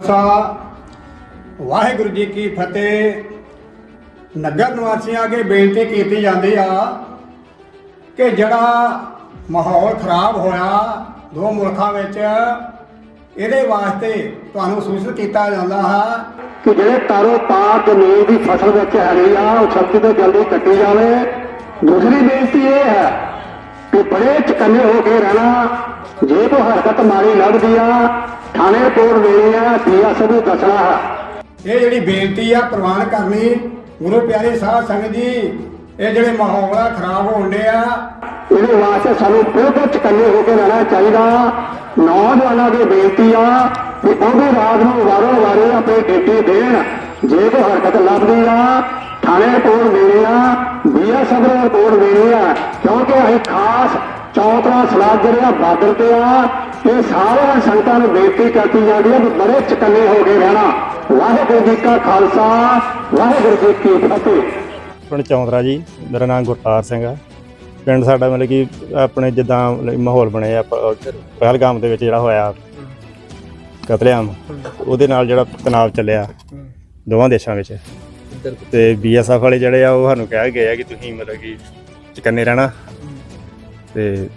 ਸਾ ਵਾਹਿਗੁਰੂ ਜੀ ਕੀ ਫਤਿਹ। ਨਗਰ ਨਿਵਾਸੀਆਂ ਅੱਗੇ ਬੇਨਤੀ ਕੀਤੀ ਜਾਂਦੀ ਆ ਕਿ ਜਿਹੜਾ ਮਾਹੌਲ ਖਰਾਬ ਹੋਇਆ ਦੋ ਮੁਲਕਾਂ ਵਿੱਚ, ਇਹਦੇ ਵਾਸਤੇ ਤੁਹਾਨੂੰ ਸੂਚਿਤ ਕੀਤਾ ਜਾਂਦਾ ਹੈ ਕਿ ਜਿਹੜੇ ਤਾਰੋ ਪਾਰ ਜ਼ਮੀਨ ਦੀ ਫਸਲ ਵਿੱਚ ਹੈਗੀ ਆ, ਉਹ ਸਬਜ਼ੀ ਤੋਂ ਜਲਦੀ ਕੱਟੀ ਜਾਵੇ। ਦੂਸਰੀ ਬੇਨਤੀ ਇਹ ਹੈ ਕਿ ਬੜੇ ਚਕੰਨੇ ਹੋ ਕੇ ਰਹਿਣਾ। ਜੇ ਕੋਈ ਹਰਕਤ ਮਾਰੀ ਲੱਭਦੀ ਆ ਥਾਣੇ ਰਿਪੋਰਟ ਦੇਣੀ ਆ ਡੀਐਸਓ ਨੂੰ ਦੱਸਣਾ ਹੈ ਇਹ ਜਿਹੜੀ ਬੇਨਤੀ ਆ ਪ੍ਰਵਾਨ ਕਰਨੀ ਗੁਰੂ ਪਿਆਰੇ ਸਾਧ ਸੰਗਤ ਜੀ ਇਹ ਜਿਹੜੇ ਮਾਹੌਲ ਆ ਖਰਾਬ ਹੋਣ ਡਿਆ ਇਹਦੇ ਵਾਸਤੇ ਸਾਨੂੰ ਬਿਲਕੁਲ ਚਕੰਨੇ ਹੋ ਕੇ ਰਹਿਣਾ ਚਾਹੀਦਾ। ਨੌਜਵਾਨਾਂ ਦੀ ਬੇਨਤੀ ਆ ਕਿ ਉਹ ਵੀ ਰਾਤ ਨੂੰ ਵਾਰੋ ਵਾਰੇ ਆਪਣੀ ਡਿਊਟੀ ਦੇਣ ਜੇ ਕੋਈ ਹਰਕਤ ਲੱਭਦੀ ਆ ਥਾਣੇ ਰਿਪੋਰਟ ਦੇਣੀ ਆ ਬੀਐਸਐਫ ਨੂੰ ਰਿਪੋਰਟ ਦੇਣੀ ਆ ਕਿਉਂਕਿ ਅਸੀਂ ਖਾਸ ਚੌਥਾ ਸਲਾਹ ਜਿਹੜਾ ਬਾਰਡਰ ਤੇ ਆ ਇਹ ਸਾਰਿਆਂ ਸੰਗਤਾਂ ਨੂੰ ਬੇਨਤੀ ਕਰਤੀ ਜਾਂਦੀ ਹੈ ਕਿ ਬੜੇ ਚਕੰਨੇ ਹੋ ਕੇ ਰਹਿਣਾ। ਵਾਹਿਗੁਰੂ ਜੀ ਕਾ ਖਾਲਸਾ, ਵਾਹਿਗੁਰੂ ਜੀ ਕੀ ਫਤਿਹ। ਪਿੰਡ ਚੌਂਦਰਾ ਜੀ, ਮੇਰਾ ਨਾਮ ਗੁਰਤਾਰ ਸਿੰਘ ਆ। ਪਿੰਡ ਸਾਡਾ ਮਤਲਬ ਕਿ ਆਪਣੇ ਜਿੱਦਾਂ ਮਾਹੌਲ ਬਣਿਆ ਪਹਿਲਗਾਮ ਦੇ ਵਿੱਚ ਜਿਹੜਾ ਹੋਇਆ ਕਤਲੇਆਮ, ਉਹਦੇ ਨਾਲ ਜਿਹੜਾ ਤਣਾਅ ਚੱਲਿਆ ਦੋਵਾਂ ਦੇਸ਼ਾਂ ਵਿੱਚ। ਤੇ ਬੀਐਸਐਫ ਵਾਲੇ ਜਿਹੜੇ ਆ, ਉਹ ਸਾਨੂੰ ਕਹਿ ਗਏ ਆ ਕਿ ਤੁਸੀਂ ਮਤਲਬ ਕਿ ਚਕੰਨੇ ਰਹਿਣਾ। ਤੇ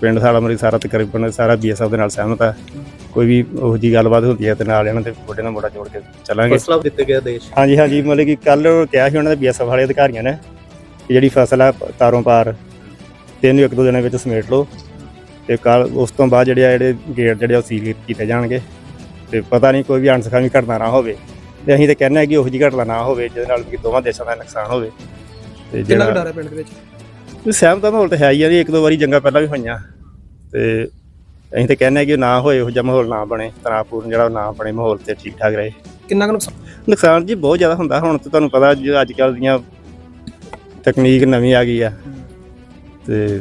ਪਿੰਡ ਸਾਡਾ ਮਤਲਬ ਕਿ ਸਾਰਾ ਤਕਰੀਬਨ ਸਾਰਾ ਬੀਐਸਐਫ ਦੇ ਨਾਲ ਸਹਿਮਤ ਆ। ਕੋਈ ਵੀ ਉਹੋ ਜੀ ਗੱਲਬਾਤ ਹੁੰਦੀ ਹੈ ਤੇ ਨਾਲ ਇਹਨਾਂ ਦੇ ਮੋਢੇ ਨਾਲ ਮੋਢਾ ਜੋੜ ਕੇ ਚੱਲਾਂਗੇ। ਫਸਲਾ ਦਿੱਤੇ ਗਿਆ ਦੇਸ਼। ਹਾਂਜੀ ਹਾਂਜੀ ਮਤਲਬ ਕਿ ਕੱਲ ਕਿਹਾ ਸੀ ਉਹਨਾਂ ਦੇ ਬੀਐਸਐਫ ਵਾਲੇ ਅਧਿਕਾਰੀਆਂ ਨੇ ਕਿ ਜਿਹੜੀ ਫਸਲ ਆ ਤਾਰੋਂ ਪਾਰ ਤਿੰਨ ਇੱਕ ਦੋ ਦਿਨਾਂ ਵਿੱਚ ਸਮੇਟ ਲਓ ਤੇ ਕੱਲ ਉਸ ਤੋਂ ਬਾਅਦ ਜਿਹੜੇ ਆ ਜਿਹੜੇ ਗੇਟ ਜਿਹੜੇ ਆ ਉਹ ਸੀਲ ਕੀਤੇ ਜਾਣਗੇ। ਤੇ ਪਤਾ ਨਹੀਂ ਕੋਈ ਵੀ ਅਣਸਖਾਵੀ ਘਟਨਾ ਨਾ ਹੋਵੇ ਤੇ ਅਸੀਂ ਤਾਂ ਕਹਿੰਦੇ ਆ ਕਿ ਉਹੋ ਜਿਹੀ ਘਟਨਾ ਨਾ ਹੋਵੇ ਜਿਹਦੇ ਨਾਲ ਕਿ ਦੋਵਾਂ ਦੇਸ਼ਾਂ ਦਾ ਨੁਕਸਾਨ ਹੋਵੇ। ਤੇ ਜਿਹੜਾ ਡਰ ਹੈ ਪਿੰਡ ਦੇ ਵਿੱਚ? ਵੀ ਸਹਿਮਤ ਦਾ ਮਾਹੌਲ ਤਾਂ ਹੈ ਹੀ ਆ ਜੀ ਇੱਕ ਦੋ ਵਾਰੀ ਜੰਗਾਂ ਪਹਿਲਾਂ ਵੀ ਹੋਈਆਂ। ਤੇ ਅਸੀਂ ਤਾਂ ਕਹਿੰਦੇ ਆ ਕਿ ਨਾ ਹੋਏ ਉਹ ਜਿਹਾ ਮਾਹੌਲ ਨਾ ਬਣੇ ਤਣਾਅਪੂਰਨ ਜਿਹੜਾ ਨਾ ਬਣੇ ਮਾਹੌਲ ਤੇ ਠੀਕ ਠਾਕ ਰਹੇ। ਕਿੰਨਾ ਕੁ ਨੁਕਸਾਨ ਨੁਕਸਾਨ ਜੀ ਬਹੁਤ ਜ਼ਿਆਦਾ ਹੁੰਦਾ ਹੁਣ ਤੇ ਤੁਹਾਨੂੰ ਪਤਾ ਜੀ ਅੱਜ ਕੱਲ ਦੀਆਂ ਤਕਨੀਕ ਨਵੀਂ ਆ ਗਈ ਆ। ਤੇ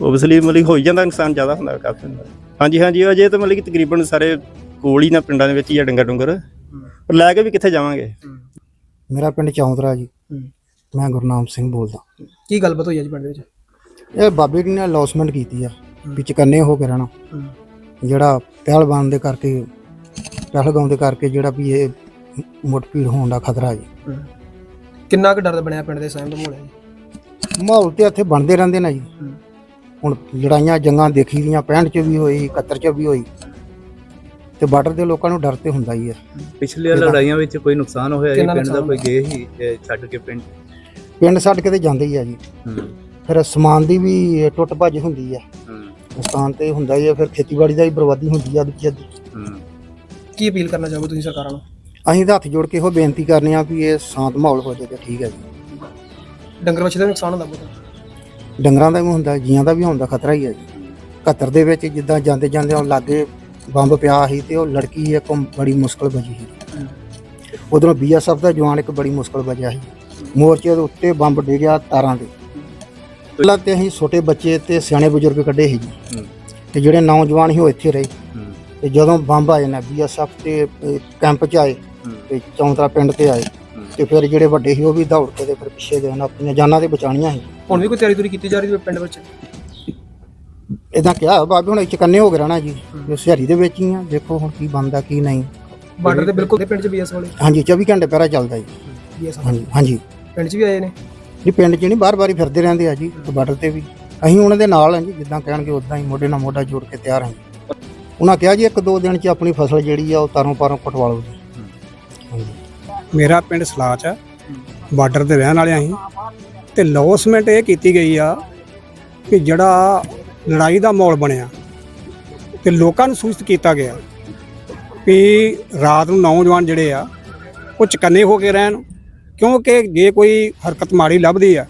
ਓਬਵੀਅਸਲੀ ਮਤਲਬ ਹੋ ਹੀ ਜਾਂਦਾ ਨੁਕਸਾਨ ਜ਼ਿਆਦਾ ਹੁੰਦਾ ਕਾਫੀ ਹੁੰਦਾ। ਹਾਂਜੀ ਹਾਂਜੀ ਅਜੇ ਤਾਂ ਮਤਲਬ ਕਿ ਤਕਰੀਬਨ ਸਾਰੇ ਕੋਲ ਹੀ ਨਾ ਪਿੰਡਾਂ ਦੇ ਵਿੱਚ ਹੀ ਆ ਡੰਗਰ ਡੁੰਗਰ ਪਰ ਲੈ ਕੇ ਵੀ ਕਿੱਥੇ ਜਾਵਾਂਗੇ? ਮੇਰਾ ਪਿੰਡ ਚੌਂਦਰਾ ਜੀ। ਮੈਂ ਗੁਰਨਾਮ ਸਿੰਘ ਬੋਲਦਾ। ਕੀ ਗੱਲਬਾਤ ਹੋਈ ਹੈ ਜੀ ਪਿੰਡ ਦੇ ਵਿੱਚ? ਇਹ ਬਾਬੇ ਜੀ ਨੇ ਅਲੌਸਮੈਂਟ ਕੀਤੀ ਆ ਵੀ ਚਕੰਨੇ ਹੋ ਕੇ ਰਹਿਣਾ। ਜਿਹੜਾ ਪਹਿਲਵਾਨ ਦੇ ਕਰਕੇ ਪਹਿਲਗਾਉਂ ਦੇ ਕਰਕੇ ਜਿਹੜਾ ਵੀ ਇਹ ਮੁੱਠਭੀੜ ਹੋਣ ਦਾ ਖਤਰਾ ਜੀ। ਕਿੰਨਾ ਕੁ ਡਰ ਬਣਿਆ ਪਿੰਡ ਦੇ ਸਹਿਮ ਦਾ ਮਾਹੌਲ ਹੈ ਜੀ? ਮਾਹੌਲ ਤੇ ਇੱਥੇ ਬਣਦੇ ਰਹਿੰਦੇ ਨੇ ਜੀ। ਹੁਣ ਲੜਾਈਆਂ ਜੰਗਾਂ ਦੇਖੀ ਦੀਆਂ 65 ਚ ਵੀ ਹੋਈ 71 ਚ ਵੀ ਹੋਈ। ਤੇ ਬਾਰਡਰ ਦੇ ਲੋਕਾਂ ਨੂੰ ਡਰ ਤੇ ਹੁੰਦਾ ਹੀ ਹੈ ਪਿਛਲੀਆਂ ਲੜਾਈਆਂ ਵਿੱਚ ਕੋਈ ਨੁਕਸਾਨ ਹੋਇਆ ਜੀ? ਕਿੰਨਾ ਪਿੰਡ ਦਾ ਨੁਕਸਾਨ ਕੋਈ ਗਏ ਹੀ ਇਹ ਛੱਡ ਕੇ ਪਿੰਡ? ਪਿੰਡ ਛੱਡ ਕੇ ਤੇ ਜਾਂਦੇ ਹੀ ਆ ਜੀ। ਹੂੰ। ਫਿਰ ਸਮਾਨ ਦੀ ਵੀ ਟੁੱਟ ਭੱਜ ਹੁੰਦੀ ਆ। ਨੁਕਸਾਨ ਤੇ ਹੁੰਦਾ ਹੀ ਆ ਫਿਰ ਖੇਤੀਬਾੜੀ ਦਾ ਵੀ ਬਰਬਾਦੀ ਹੁੰਦੀ ਆ ਅੱਧੀ ਅੱਧੀ। ਹੂੰ। ਕੀ ਅਪੀਲ ਕਰਨਾ ਚਾਹੋਗੇ ਤੁਸੀਂ ਸਰਕਾਰਾਂ ਨੂੰ? ਅਸੀਂ ਤਾਂ ਹੱਥ ਜੋੜ ਕੇ ਇਹੋ ਬੇਨਤੀ ਕਰਨੇ ਆ ਵੀ ਇਹ ਸ਼ਾਂਤ ਮਾਹੌਲ ਹੋ ਜਾਵੇ ਠੀਕ ਹੈ ਜੀ। ਡੰਗਰ ਵੱਛੇ ਦਾ ਨੁਕਸਾਨ ਹੁੰਦਾ ਬਹੁਤ। ਡੰਗਰਾਂ ਦਾ ਵੀ ਹੁੰਦਾ ਜੀਆਂ ਦਾ ਵੀ ਹੁੰਦਾ ਖਤਰਾ ਹੀ ਹੈ ਜੀ। ਕਤਰ ਦੇ ਵਿੱਚ ਜਿੱਦਾਂ ਜਾਂਦੇ ਜਾਂਦੇ ਉਹ ਲਾਗੇ ਬੰਬ ਪਿਆ ਸੀ ਤੇ ਉਹ ਲੜਕੀ ਇੱਕ ਬੜੀ ਮੁਸ਼ਕਲ ਬਚੀ ਸੀ। ਉਧਰੋਂ ਬੀਐਸਐਫ ਦਾ ਜਵਾਨ ਇੱਕ ਬੜੀ ਮੁਸ਼ਕਲ ਬਚਿਆ ਸੀ। ਮੋਰਚੇ ਦੇ ਉੱਤੇ ਬੰਬ ਡਿੱਗਿਆ ਤਾਰਾਂ ਦੇ ਪਹਿਲਾਂ ਤੇ ਅਸੀਂ ਛੋਟੇ ਬੱਚੇ ਤੇ ਸਿਆਣੇ ਬਜ਼ੁਰਗ ਕੱਢੇ ਸੀ ਜੀ। ਤੇ ਜਿਹੜੇ ਨੌਜਵਾਨ ਸੀ ਉਹ ਇੱਥੇ ਰਹੇ। ਤੇ ਜਦੋਂ ਬੰਬ ਆਏ ਨਾ ਬੀਐਸਐਫ ਤੇ ਅਹ, ਕੈਂਪ 'ਚ ਆਏ। ਤੇ ਚੌਂਤਰਾ ਪਿੰਡ ਤੇ ਆਏ। ਤੇ ਫਿਰ ਜਿਹੜੇ ਵੱਡੇ ਸੀ ਉਹ ਵੀ ਦੌੜ ਕੇ ਤੇ ਫਿਰ ਪਿੱਛੇ ਗਏ। ਨਾ ਆਪਣੀਆਂ ਜਾਨਾਂ ਤੇ ਬਚਾਉਣੀਆਂ ਸੀ। ਹੁਣ ਵੀ ਕੋਈ ਤਿਆਰੀ ਤੁਰੀ ਕੀਤੀ ਜਾ ਰਹੀ ਹੈ ਪਿੰਡ ਵਿੱਚ? ਇਦਾਂ ਕਿਹਾ ਬਾਬੇ ਹੁਣ ਚਕੰਨੇ ਹੋ ਕੇ ਰਹਿਣਾ ਜੀ। ਜੋ ਸਿਹਰੀ ਦੇ ਵਿੱਚ ਹੀ ਆ ਦੇਖੋ ਹੁਣ ਕੀ ਬਣਦਾ ਕੀ ਨਹੀਂ। ਬਾਰਡਰ ਦੇ ਬਿਲਕੁਲ ਦੇ ਪਿੰਡ 'ਚ ਬੀਐਸ ਵਾਲੇ? ਹਾਂਜੀ 24 ਘੰਟੇ ਪਹਿਰਾ ਚੱਲਦਾ ਜੀ। ਬੀਐਸ ਹਾਂਜੀ ਹਾਂਜੀ। ਪਿੰਡ 'ਚ ਵੀ ਆਏ ਨੇ? ਜੀ ਪਿੰਡ 'ਚ ਨਹੀਂ ਬਾਰ-ਬਾਰ ਹੀ ਫਿਰਦੇ ਰਹਿੰਦੇ ਆ ਜੀ ਬਾਰਡਰ ਤੇ ਵੀ। ਅਸੀਂ ਉਹਨਾਂ ਦੇ ਨਾਲ ਹਾਂ ਜੀ ਜਿੱਦਾਂ ਕਹਿਣਗੇ ਉਦਾਂ ਹੀ ਮੋਢੇ ਨਾਲ ਮੋਢਾ ਜੋੜ ਕੇ ਤਿਆਰ ਹਾਂ ਉਹਨਾਂ ਕਿਹਾ ਜੀ ਇੱਕ ਦੋ ਦਿਨ 'ਚ ਆਪਣੀ ਫਸਲ ਜਿਹੜੀ ਆ ਉਹ ਤਾਰੋਂ ਪਾਰੋਂ ਕਟਵਾ ਲਓ ਜੀ। ਮੇਰਾ ਪਿੰਡ ਸਲਾਚ ਆ ਬਾਰਡਰ ਤੇ ਰਹਿਣ ਵਾਲੇ ਅਸੀਂ ਤੇ ਲੌਸਮੈਂਟ ਇਹ ਕੀਤੀ ਗਈ ਆ ਕਿ ਜਿਹੜਾ ਲੜਾਈ ਦਾ ਮਾਹੌਲ ਬਣਿਆ ਤੇ ਲੋਕਾਂ ਨੂੰ ਸੂਚਿਤ ਕੀਤਾ ਗਿਆ ਵੀ ਰਾਤ ਨੂੰ ਨੌਜਵਾਨ ਜਿਹੜੇ ਆ ਉਹ ਚਕੰਨੇ ਹੋ ਕੇ ਰਹਿਣ ਕਿਉਂਕਿ ਜੇ ਕੋਈ ਹਰਕਤ ਮਾੜੀ ਲੱਭਦੀ ਆ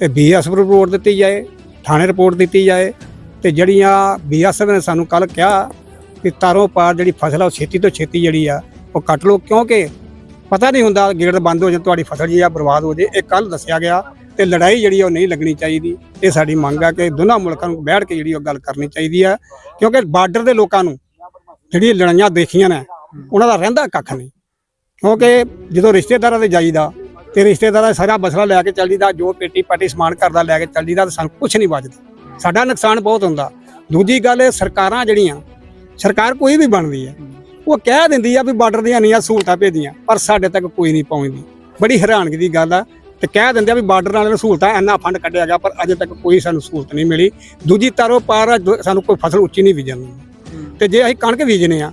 ਤੇ ਬੀਐਸਐਫ ਰਿਪੋਰਟ ਦਿੱਤੀ ਜਾਏ, ਥਾਣੇ ਰਿਪੋਰਟ ਦਿੱਤੀ ਜਾਏ ਤੇ ਜਿਹੜੀਆਂ ਬੀਐਸਐਫ ਨੇ ਸਾਨੂੰ ਕੱਲ ਕਿਹਾ ਕਿ ਤਾਰੋਂ ਪਾਰ ਜਿਹੜੀ ਫਸਲ ਆ ਉਹ ਛੇਤੀ ਤੋਂ ਛੇਤੀ ਜਿਹੜੀ ਆ ਉਹ ਕੱਟ ਲਓ, ਕਿਉਂਕਿ ਪਤਾ ਨਹੀਂ ਹੁੰਦਾ ਗੇਟ ਬੰਦ ਹੋ ਜਾਏ ਤੁਹਾਡੀ ਫਸਲ ਜੀ ਆ ਬਰਬਾਦ ਹੋ ਜੇ, ਇਹ ਕੱਲ ਦੱਸਿਆ ਗਿਆ ਤੇ ਲੜਾਈ ਜਿਹੜੀ ਉਹ ਨਹੀਂ ਲੱਗਣੀ ਚਾਹੀਦੀ। ਇਹ ਸਾਡੀ ਮੰਗ ਆ ਕਿ ਦੋਨਾਂ ਮੁਲਕਾਂ ਨੂੰ ਬੈਠ ਕੇ ਜਿਹੜੀ ਉਹ ਗੱਲ ਕਰਨੀ ਚਾਹੀਦੀ ਆ, ਕਿਉਂਕਿ ਬਾਰਡਰ ਦੇ ਲੋਕਾਂ ਨੂੰ ਜਿਹੜੀ ਲੜਾਈਆਂ ਦੇਖੀਆਂ ਨੇ, ਉਹਨਾਂ ਦਾ ਰਹਿੰਦਾ ਕੱਖ ਨਹੀਂ। ਕਿਉਂਕਿ ਜਦੋਂ ਰਿਸ਼ਤੇਦਾਰਾਂ ਦੇ ਜਾਈਦਾ ਤੇ ਰਿਸ਼ਤੇਦਾਰਾਂ ਦਾ ਸਾਰਾ ਮਸਲਾ ਲੈ ਕੇ ਚੱਲ ਜੀਦਾ ਜੋ ਪੇਟੀ ਪਾਟੀ ਸਮਾਨ ਘਰ ਦਾ ਲੈ ਕੇ ਚੱਲ ਜੀਦਾ ਸਾਨੂੰ ਕੁਝ ਨਹੀਂ ਬਚਦਾ ਸਾਡਾ ਨੁਕਸਾਨ ਬਹੁਤ ਹੁੰਦਾ। ਦੂਜੀ ਗੱਲ, ਸਰਕਾਰਾਂ ਜਿਹੜੀਆਂ, ਸਰਕਾਰ ਕੋਈ ਵੀ ਬਣਦੀ ਹੈ, ਉਹ ਕਹਿ ਦਿੰਦੀ ਆ ਵੀ ਬਾਰਡਰ ਦੀਆਂ ਇੰਨੀਆਂ ਸਹੂਲਤਾਂ ਭੇਜੀਆਂ, ਪਰ ਸਾਡੇ ਤੱਕ ਕੋਈ ਨਹੀਂ ਪਹੁੰਚਦੀ। ਬੜੀ ਹੈਰਾਨਗੀ ਦੀ ਗੱਲ ਆ, ਤੇ ਕਹਿ ਦਿੰਦੇ ਆ ਵੀ ਬਾਰਡਰ ਵਾਲਿਆਂ ਨੂੰ ਸਹੂਲਤਾਂ ਇੰਨਾ ਫੰਡ ਕੱਢਿਆ ਗਿਆ, ਪਰ ਅਜੇ ਤੱਕ ਕੋਈ ਸਾਨੂੰ ਸਹੂਲਤ ਨਹੀਂ ਮਿਲੀ। ਦੂਜੀ ਤਰੋ ਪਾਰ ਸਾਨੂੰ ਕੋਈ ਫਸਲ ਉੱਚੀ ਨਹੀਂ ਬੀਜਣ ਦਿੰਦੇ। ਤੇ ਜੇ ਅਸੀਂ ਕਣਕ ਬੀਜਨੇ ਆ